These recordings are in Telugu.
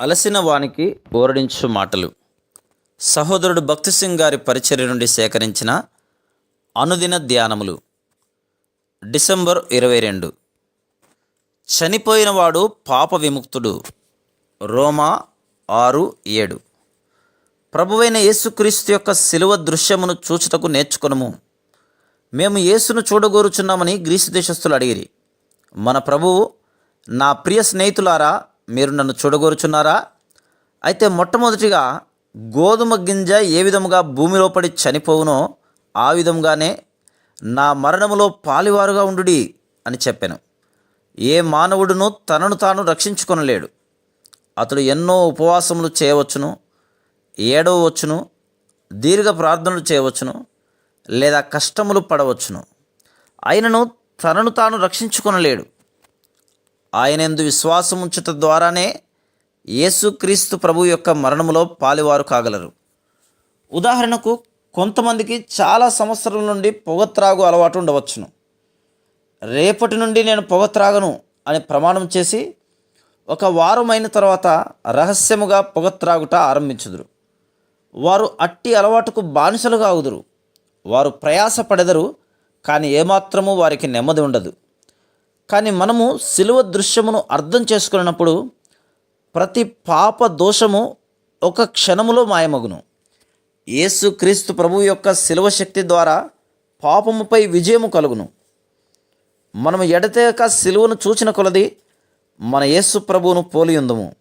అలసిన వానికి ఓరడించు మాటలు. సహోదరుడు భక్తి సింగ్ గారి పరిచర్య నుండి సేకరించిన అనుదిన ధ్యానములు. డిసెంబర్ ఇరవై రెండు. చనిపోయినవాడు పాప విముక్తుడు. రోమా ఆరు ఏడు. ప్రభువైన యేసుక్రీస్తు యొక్క శిలువ దృశ్యమును చూచుటకు నేర్చుకునము. మేము యేసును చూడగోరుచున్నామని గ్రీసు దేశస్థులు అడిగిరి. మన ప్రభువు నా ప్రియ స్నేహితులారా మీరు నన్ను చూడగోరుచున్నారా? అయితే మొట్టమొదటిగా గోధుమ గింజ ఏ విధముగా భూమిలో పడి చనిపోవునో ఆ విధముగానే నా మరణములో పాలివారుగా ఉండుడి అని చెప్పాను. ఏ మానవుడును తనను తాను రక్షించుకొనలేడు. అతడు ఎన్నో ఉపవాసములు చేయవచ్చును ఏడవచ్చును దీర్ఘ ప్రార్థనలు చేయవచ్చును లేదా కష్టములు పడవచ్చును. ఆయనను తనను తాను రక్షించుకొనలేడు. ఆయనందు విశ్వాసముంచుట ద్వారానే యేసుక్రీస్తు ప్రభు యొక్క మరణములో పాలివారు కాగలరు. ఉదాహరణకు కొంతమందికి చాలా సంవత్సరాల నుండి పొగత్రాగు అలవాటు ఉండవచ్చును. రేపటి నుండి నేను పొగ త్రాగను అని ప్రమాణం చేసి ఒక వారం అయిన తర్వాత రహస్యముగా పొగ త్రాగుట ఆరంభించుదురు. వారు అట్టి అలవాటుకు బానిసలుగా అవుదురు. వారు ప్రయాసపడెదరు కానీ ఏమాత్రము వారికి నెమ్మది ఉండదు. కానీ మనము సిలువ దృశ్యమును అర్థం చేసుకున్నప్పుడు ప్రతి పాప దోషము ఒక క్షణములో మాయమగును. యేసుక్రీస్తు ప్రభు యొక్క శిలువ శక్తి ద్వారా పాపముపై విజయము కలుగును. మనం ఎడతేక సిలువను చూచిన కొలది మన యేసు ప్రభువును పోలియుందము.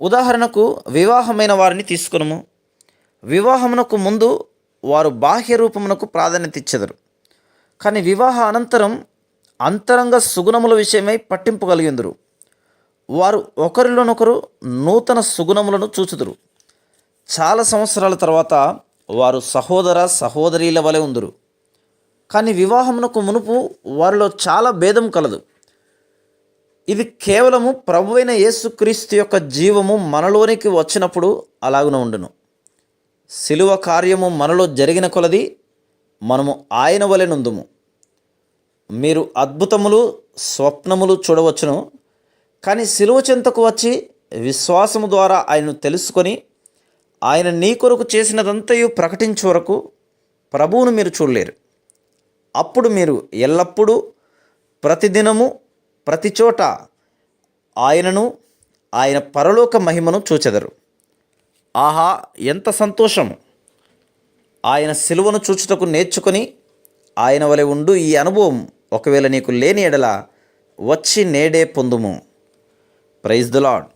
ఉదాహరణకు వివాహమైన వారిని తీసుకునము. వివాహమునకు ముందు వారు బాహ్య రూపమునకు ప్రాధాన్యత ఇచ్చెదరు. కానీ వివాహ అనంతరం అంతరంగ సుగుణముల విషయమై పట్టింపు కలిగిందురు. వారు ఒకరిలోనొకరు నూతన సుగుణములను చూచుదురు. చాలా సంవత్సరాల తర్వాత వారు సహోదర సహోదరీల వలె ఉందురు. కానీ వివాహమునకు మునుపు వారిలో చాలా భేదం కలదు. ఇది కేవలము ప్రభువైన యేసుక్రీస్తు యొక్క జీవము మనలోనికి వచ్చినప్పుడు అలాగున ఉండును. శిలువ కార్యము మనలో జరిగిన కొలది మనము ఆయన వలె నుందుము. మీరు అద్భుతములు స్వప్నములు చూడవచ్చును. కానీ శిలువ చెంతకు వచ్చి విశ్వాసము ద్వారా ఆయనను తెలుసుకొని ఆయన నీ కొరకు చేసినదంతయు ప్రకటించే వరకు ప్రభువును మీరు చూడలేరు. అప్పుడు మీరు ఎల్లప్పుడూ ప్రతిదినము ప్రతి చోట ఆయనను ఆయన పరలోక మహిమను చూచెదరు. ఆహా ఎంత సంతోషము! ఆయన సిలువను చూచుటకు నేర్చుకొని ఆయన వలె ఉండు ఈ అనుభవం. ఒకవేళ నీకు లేని ఎడల వచ్చి నేడే పొందుము. Praise the lord